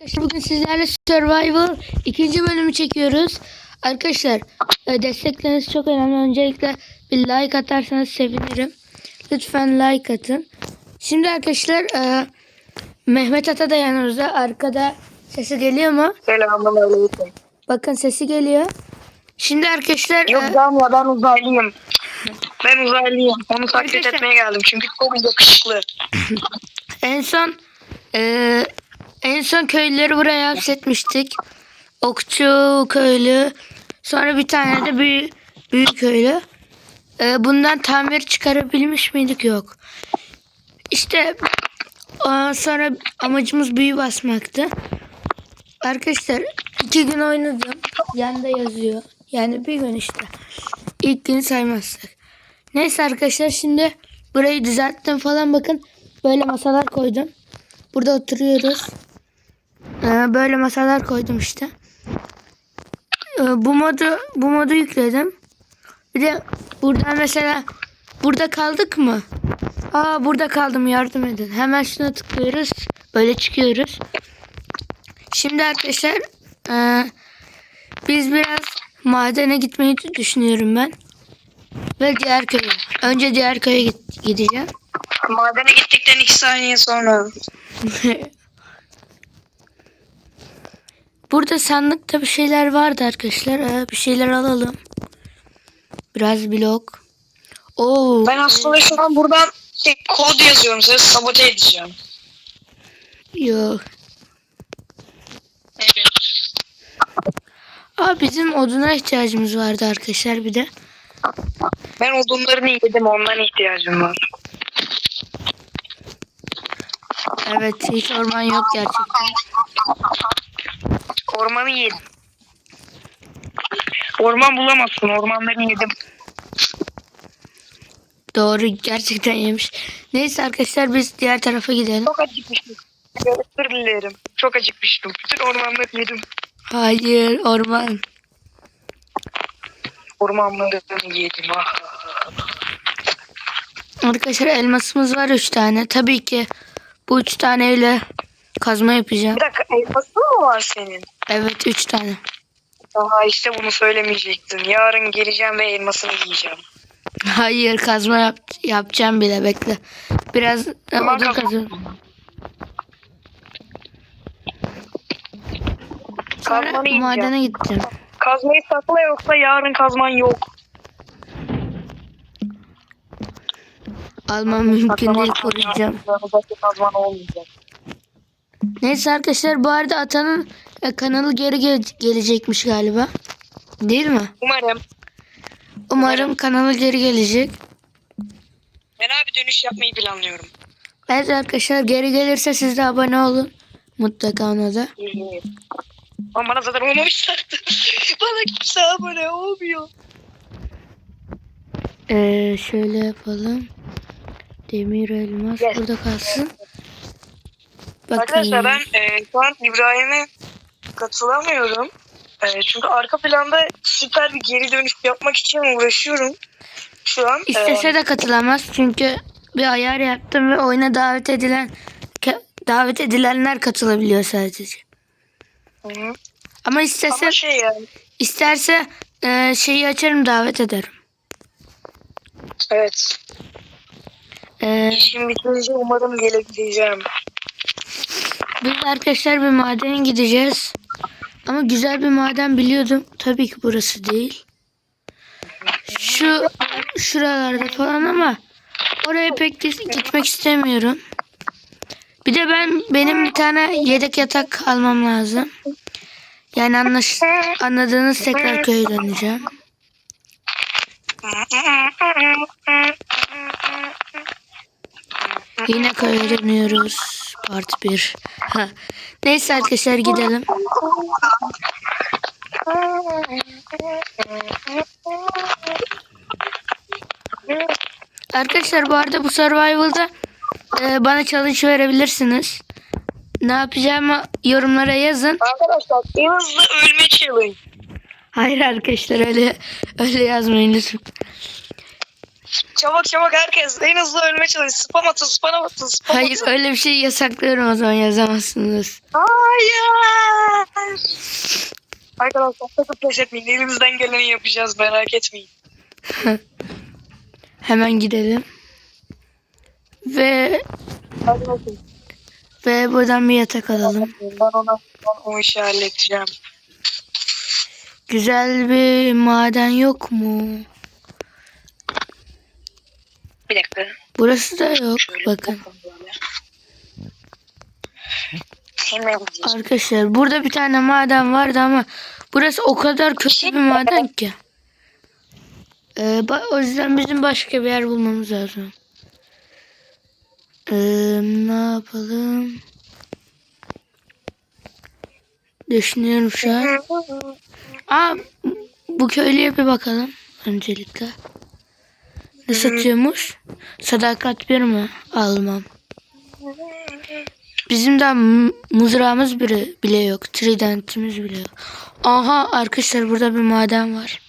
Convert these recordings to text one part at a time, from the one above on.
Arkadaşlar bugün sizlerle Survival ikinci bölümü çekiyoruz. Arkadaşlar e, destekleriniz çok önemli. Öncelikle bir like atarsanız sevinirim. Lütfen like atın. Şimdi arkadaşlar e, Mehmet Ata da yanımızda. Arkada sesi geliyor mu? Selamünaleyküm. Bakın sesi geliyor. Şimdi arkadaşlar Yok e, ya ben uzaylıyım. Ben uzaylıyım. Onu taklit etmeye geldim çünkü çok yakışıklı. en son e, en son köylüleri buraya hapsetmiştik. Okçu köylü. Sonra bir tane de büyük, büyük köylü. E, bundan tamir çıkarabilmiş miydik? Yok. İşte sonra amacımız büyü basmaktı. Arkadaşlar iki gün oynadım. Yanda yazıyor. Yani bir gün işte. İlk gün saymazsak. Neyse arkadaşlar şimdi burayı düzelttim falan bakın. Böyle masalar koydum. Burada oturuyoruz. Ee, böyle masalar koydum işte. Ee, bu modu bu modu yükledim. Bir de buradan mesela burada kaldık mı? Aa burada kaldım yardım edin. Hemen şuna tıklıyoruz. Böyle çıkıyoruz. Şimdi arkadaşlar ee, biz biraz madene gitmeyi düşünüyorum ben. Ve diğer köye. Önce diğer köye gideceğim. Madene gittikten iki saniye sonra. Burada sandıkta bir şeyler vardı arkadaşlar. Ee, bir şeyler alalım. Biraz blok. Oo. Ben aslında şu an buradan şey, kod yazıyorum. Size sabote edeceğim. Yok. Evet. Aa, bizim oduna ihtiyacımız vardı arkadaşlar bir de. Ben odunlarını yedim. Ondan ihtiyacım var. Evet hiç orman yok gerçekten. Ormanı yedim. Orman bulamazsın. Ormanları yedim. Doğru gerçekten yemiş. Neyse arkadaşlar biz diğer tarafa gidelim. Çok acıkmıştım. Özür dilerim. Çok acıkmıştım. Bütün ormanları yedim. Hayır orman. Ormanlarını yedim. Ah. Arkadaşlar elmasımız var 3 tane. Tabii ki bu 3 taneyle kazma yapacağım. Bir dakika elması mı var senin? Evet 3 tane. Daha işte bunu söylemeyecektin. Yarın geleceğim ve elmasını yiyeceğim. Hayır kazma yap yapacağım bile bekle. Biraz e, Tamam, odun kazıyorum. Sonra Kazmanı yiyeceğim. madene gideceğim. Kazmayı sakla yoksa yarın kazman yok. Almam mümkün değil koruyacağım. Kazman olmayacak. Neyse arkadaşlar bu arada Atan'ın e, kanalı geri gel- gelecekmiş galiba. Değil mi? Umarım. Umarım kanalı geri gelecek. Ben abi dönüş yapmayı planlıyorum. Evet arkadaşlar geri gelirse siz de abone olun. Mutlaka ona da. Ama bana zaten olmamışlardı. bana kimse abone olmuyor. Ee, şöyle yapalım. Demir elmas Yes. burada kalsın. Bakın. Arkadaşlar ben e, şu an İbrahim'e katılamıyorum. E, çünkü arka planda süper bir geri dönüş yapmak için uğraşıyorum. Şu an. e, İstese de katılamaz çünkü bir ayar yaptım ve oyuna davet edilen davet edilenler katılabiliyor sadece. hı. Ama istese Ama şey yani. isterse e, şeyi açarım davet ederim. Evet. E, İşim bitince umarım gelebileceğim. biz arkadaşlar bir madene gideceğiz. Ama güzel bir maden biliyordum. Tabii ki burası değil. Şu şuralarda falan ama oraya pek git- gitmek istemiyorum. Bir de ben benim bir tane yedek yatak almam lazım. Yani anlaş, anladığınız tekrar köye döneceğim. Yine köye dönüyoruz. Part 1. Ha. Neyse arkadaşlar gidelim. Arkadaşlar bu arada bu survival'da e, bana challenge verebilirsiniz. Ne yapacağımı yorumlara yazın. Arkadaşlar en hızlı ölme challenge. Hayır arkadaşlar öyle öyle yazmayın lütfen. Çabuk çabuk herkes en hızlı ölmeye çalış. Spam atın spam atın spam Hayır atın. öyle bir şey yasaklıyorum o zaman yazamazsınız. Hayır. Arkadaşlar sakın pes etmeyin. Elimizden geleni yapacağız merak etmeyin. Hemen gidelim. Ve Hadi bakın. ve buradan bir yatak alalım. Ben ona ben o işi halledeceğim. Güzel bir maden yok mu? Bir dakika. Burası da yok. Şöyle Bakın. Arkadaşlar burada bir tane maden vardı ama burası o kadar kötü bir maden ki. Ee, o yüzden bizim başka bir yer bulmamız lazım. Ee, ne yapalım? Düşünüyorum şu an. Aa, bu köylüye bir bakalım öncelikle. Satıyormuş? Sadakat bir mi? Almam. Bizim de mızrağımız bile, bile yok. Tridentimiz bile yok. Aha arkadaşlar burada bir maden var.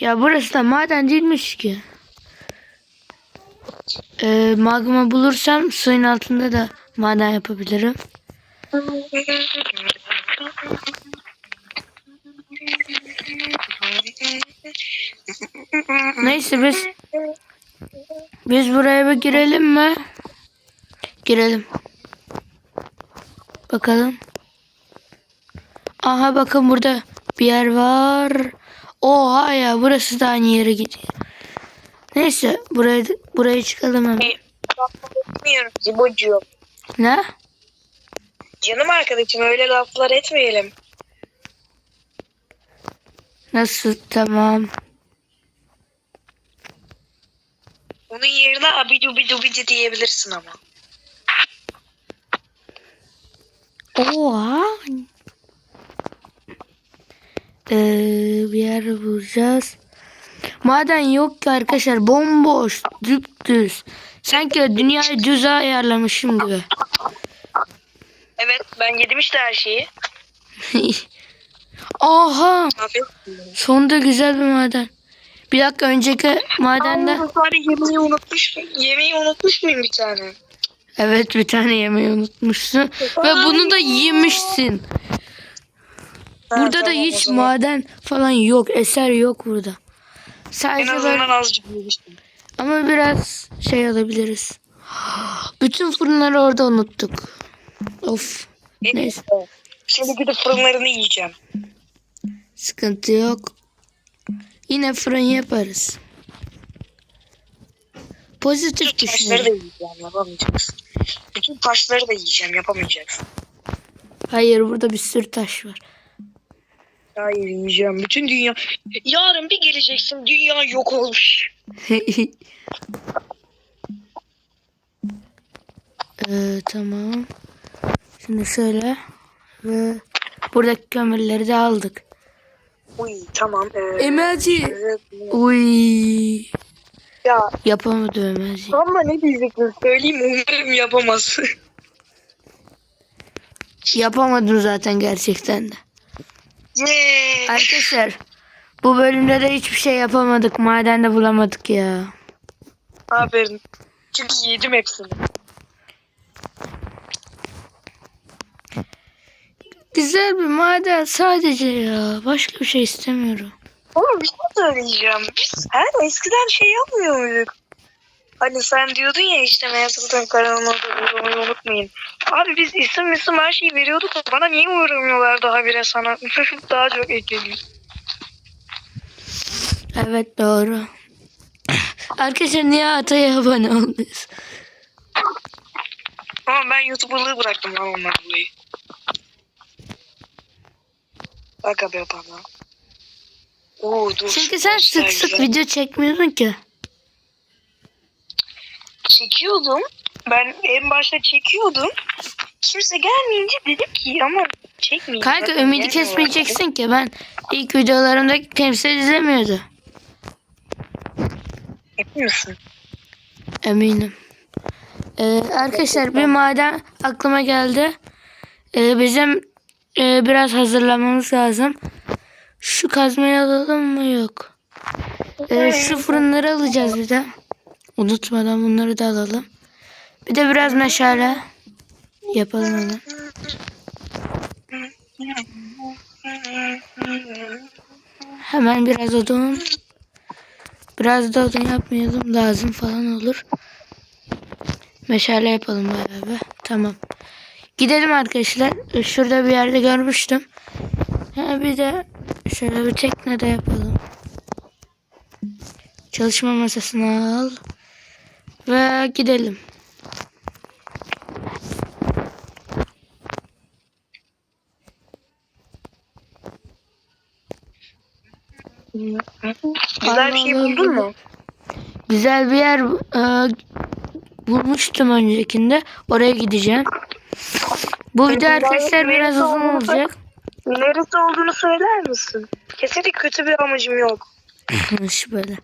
Ya burası da maden değilmiş ki. Ee, magma bulursam suyun altında da maden yapabilirim. Neyse biz biz buraya bir girelim mi? Girelim. Bakalım. Aha bakın burada bir yer var. Oha ya burası da aynı yere gidiyor. Neyse buraya buraya çıkalım hemen. Cibocuğum. Ne? Canım arkadaşım öyle laflar etmeyelim. Nasıl tamam. Onun yerine abidu bidu bidu diyebilirsin ama. Oha. Ee, bir yer bulacağız. Maden yok ki arkadaşlar. Bomboş. Düptüz. Sanki dünyayı düze ayarlamışım gibi. Evet ben yedim işte her şeyi. Aha. Sonunda güzel bir maden. Bir dakika önceki madende. Sadece yemeği unutmuş. Yemeği unutmuş muyum bir tane? Evet bir tane yemeği unutmuşsun. Ve bunu da yemişsin. Ha, Burada da tamam, hiç maden falan yok. Eser yok burada. En Sadece azından böyle azıcık yemiştim. ama biraz şey alabiliriz. Bütün fırınları orada unuttuk. Of. Neyse Şimdi gidip fırınlarını yiyeceğim. Sıkıntı yok. Yine fırın yaparız. Pozitif Taşları da düşünelim. yiyeceğim yapamayacaksın. Bütün taşları da yiyeceğim yapamayacaksın. Hayır burada bir sürü taş var. Hayır yiyeceğim. Bütün dünya... Yarın bir geleceksin dünya yok olmuş. Ee, tamam. Şimdi şöyle ve buradaki kömürleri de aldık. Uy tamam. Ee, Emelci. Uy. Ya Yapamadı Emelci. ama ne diyecektin söyleyeyim umarım yapamaz. Yapamadın zaten gerçekten de. Yeee. Arkadaşlar bu bölümde de hiçbir şey yapamadık. Maden de bulamadık ya. Aferin. Çünkü yedim hepsini. Güzel bir maden sadece ya. Başka bir şey istemiyorum. Ama bir şey söyleyeceğim. Biz her eskiden şey yapmıyor muyduk? Hani sen diyordun ya işte Mesut'un kanalına da uğramayı unutmayın. Abi biz isim isim her şeyi veriyorduk. Bana niye uğramıyorlar daha bire sana? daha çok ekleniyor. Evet doğru. Arkadaşlar niye Atay'a abone olmuyorsun? Ama ben YouTuber'lığı bıraktım lan ondan dolayı. Bak abi bana. Oo dur. Çünkü sen sık sık güzel. video çekmiyordun ki. çekiyordum. Ben en başta çekiyordum. Kimse gelmeyince dedim ki ama çekmeyeyim. Kanka Zaten ümidi kesmeyeceksin ki. Ben ilk videolarımda kimse izlemiyordu. Emin misin? Eminim. Ee, arkadaşlar bir maden aklıma geldi. Ee, bizim e, biraz hazırlamamız lazım. Şu kazmayı alalım mı? Yok. Ee, şu fırınları alacağız bir de. Unutmadan bunları da alalım. Bir de biraz meşale yapalım hemen. Hemen biraz odun. Biraz da odun yapmayalım. Lazım falan olur. Meşale yapalım beraber. Tamam. Gidelim arkadaşlar. Şurada bir yerde görmüştüm. Ha, bir de şöyle bir tekne de yapalım. Çalışma masasını al. Ve gidelim. Güzel bir şey buldun mu? Güzel bir yer e, bulmuştum öncekinde. Oraya gideceğim. Bu video Güzel arkadaşlar bir biraz uzun olacak. Neresi olduğunu söyler misin? Kesinlikle kötü bir amacım yok. Şu böyle.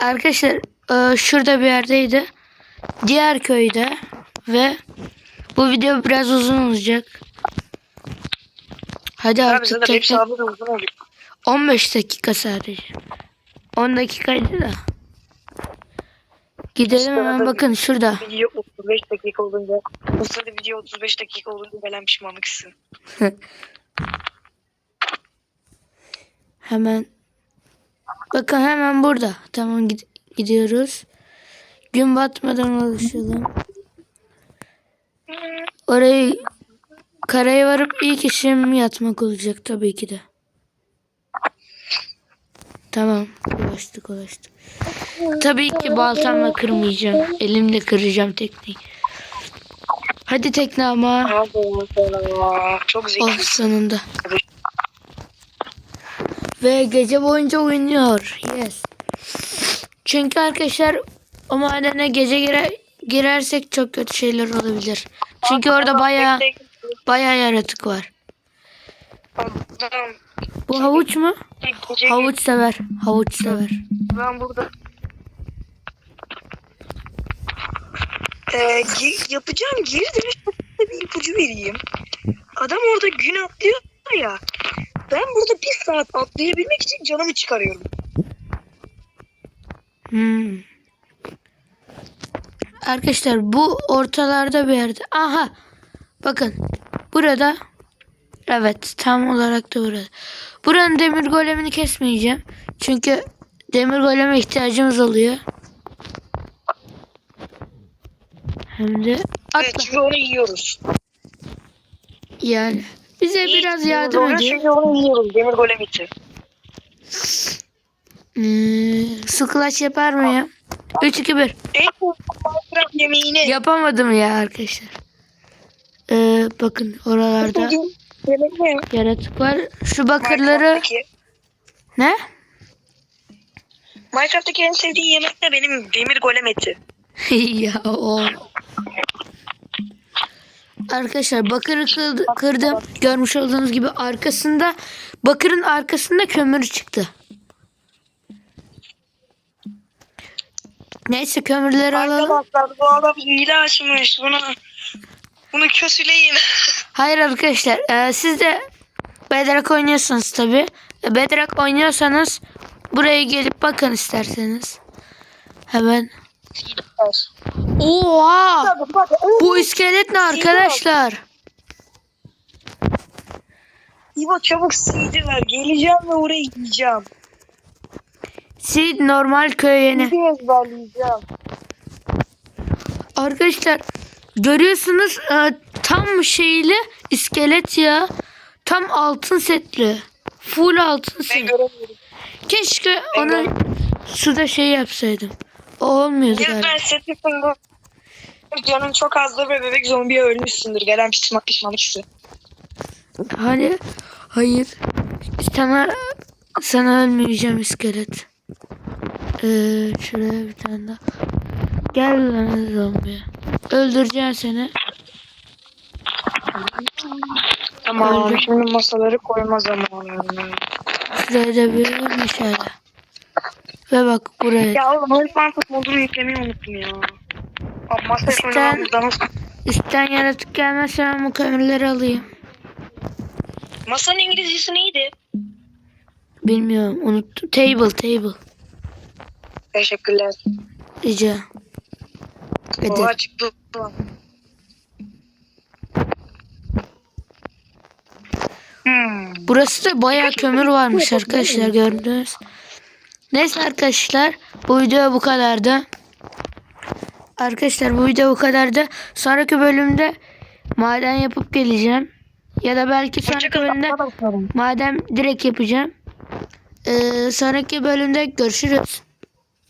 Arkadaşlar e, şurada bir yerdeydi. Diğer köyde ve bu video biraz uzun olacak. Hadi Abi artık tek tek abi de uzun olur. 15 dakika sadece. 10 dakikaydı da. Gidelim hemen bakın şurada. Video 35 dakika olunca, bu sırada video 35 dakika olunca gelen pişmanlık hissi. Hemen. Bakın hemen burada. Tamam gid- gidiyoruz. Gün batmadan ulaşalım. Orayı karaya varıp ilk işim yatmak olacak tabii ki de. Tamam. Ulaştık ulaştık. Tabii ki baltamla kırmayacağım. Elimle kıracağım tekneyi. Hadi tekne ama. Çok Oh zekisin. sonunda. Ve gece boyunca oynuyor. Yes. Çünkü arkadaşlar o madene gece gire, girersek çok kötü şeyler olabilir. Çünkü orada baya baya yaratık var. Bu havuç mu? Havuç sever. Havuç sever. Ben burada. Ee, gi- yapacağım geri dönüş bir ipucu vereyim. Adam orada gün atlıyor ya. Ben burada bir saat atlayabilmek için canımı çıkarıyorum. Hmm. Arkadaşlar bu ortalarda bir yerde. Aha. Bakın. Burada. Evet tam olarak da burada. Buranın demir golemini kesmeyeceğim. Çünkü demir goleme ihtiyacımız oluyor. Hem de Evet, atla. çünkü onu yiyoruz. Yani bize biraz Demir yardım ediyor. Çünkü onu yiyoruz. Demir golem eti. Hmm, su kulaç yapar mı ya? 3 2 1. En çok Minecraft yemeğini. Yapamadım ya arkadaşlar. Ee, bakın oralarda yaratık var. Şu bakırları ne? Minecraft'taki en sevdiği yemek de benim demir golem eti. ya o. Arkadaşlar bakırı kırdı- kırdım. Görmüş olduğunuz gibi arkasında bakırın arkasında kömür çıktı. Neyse kömürleri alalım. Arkadaşlar bu adam hile açmış. Bunu bunu kösüleyin. Hayır arkadaşlar e, siz de Bedrock oynuyorsunuz tabi. Bedrock oynuyorsanız buraya gelip bakın isterseniz. Hemen. Oha! Bu iskelet ne arkadaşlar? İbo çabuk CD ver. Geleceğim ve orayı yiyeceğim. Seed normal köy yeni. CD ezberleyeceğim. Arkadaşlar görüyorsunuz e, tam şeyli iskelet ya. Tam altın setli. Full altın Ben set. göremiyorum. Keşke onu suda şey yapsaydım. O olmuyordu galiba. Lütfen setlisin bu. Canın çok azdır ve bebek zombiye ölmüşsündür. Gelen pişman, pişmanlık hissi. Hani hayır. Sana sana ölmeyeceğim iskelet. Ee, şuraya bir tane daha. Gel lan zombi. Öldüreceğim seni. Tamam Öldüm. şimdi masaları koyma zamanı. Şuraya da bir meşale. Ve bak buraya. Ya oğlum Harry Potter modunu yüklemeyi unuttum ya. Abi oynamamızda nasıl? Üstten yaratık gelmezse ben bu kömürleri alayım. Masanın İngilizcesi neydi? Bilmiyorum unuttum. Table table. Teşekkürler. Rica. Ederim. Oha çıktı. Hmm. Burası da bayağı kömür varmış arkadaşlar gördünüz. Neyse arkadaşlar bu video bu kadardı. Arkadaşlar bu video bu kadardı. Sonraki bölümde maden yapıp geleceğim. Ya da belki sonraki bölümde maden direkt yapacağım. Ee, sonraki bölümde görüşürüz.